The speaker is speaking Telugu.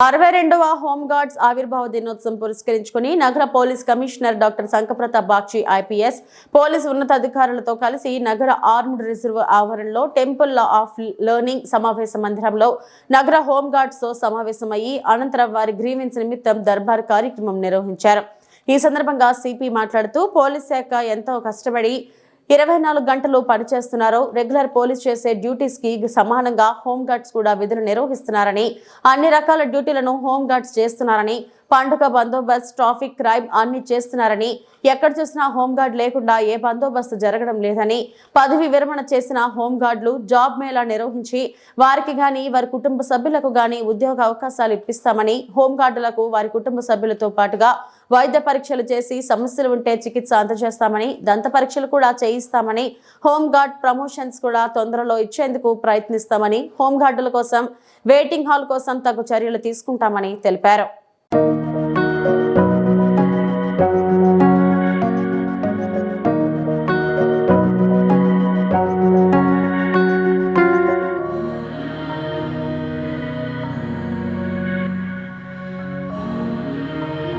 అరవై రెండవ హోంగార్డ్స్ ఆవిర్భావ దినోత్సవం పురస్కరించుకుని నగర police commissioner doctor Shankapratap Bakshi IPS police ఉన్నతాధికారులతో కలిసి నగర ఆర్మ్డ్ రిజర్వ్ ఆవరణలో టెంపుల్ ఆఫ్ లెర్నింగ్ సమావేశ మందిరంలో నగర హోంగార్డ్స్తో సమావేశమయ్యి అనంతరం వారి గ్రీవెన్స్ నిమిత్తం దర్బార్ కార్యక్రమం నిర్వహించారు. ఈ సందర్భంగా సిపి మాట్లాడుతూ పోలీస్ శాఖ ఎంతో కష్టపడి ఇరవై నాలుగు గంటలు పనిచేస్తున్నారో రెగ్యులర్ పోలీస్ చేసే డ్యూటీస్కి సమానంగా హోంగార్డ్స్ కూడా విధులు నిర్వహిస్తున్నారని అన్ని రకాల డ్యూటీలను హోంగార్డ్స్ చేస్తున్నారని పండుగ బందోబస్తు ట్రాఫిక్ క్రైమ్ అన్ని చేస్తున్నారని ఎక్కడ చూసినా హోంగార్డ్ లేకుండా ఏ బందోబస్తు జరగడం లేదని పదవి విరమణ చేసిన హోంగార్డులు జాబ్ మేళా నిర్వహించి వారికి గాని వారి కుటుంబ సభ్యులకు గాని ఉద్యోగ అవకాశాలు ఇప్పిస్తామని హోంగార్డులకు వారి కుటుంబ సభ్యులతో పాటుగా వైద్య పరీక్షలు చేసి సమస్యలు ఉంటే చికిత్స అందజేస్తామని దంత పరీక్షలు కూడా చేయిస్తామని హోంగార్డ్ ప్రమోషన్స్ కూడా తొందరలో ఇచ్చేందుకు ప్రయత్నిస్తామని హోంగార్డుల కోసం వెయిటింగ్ హాల్ కోసం తగు చర్యలు తీసుకుంటామని తెలిపారు.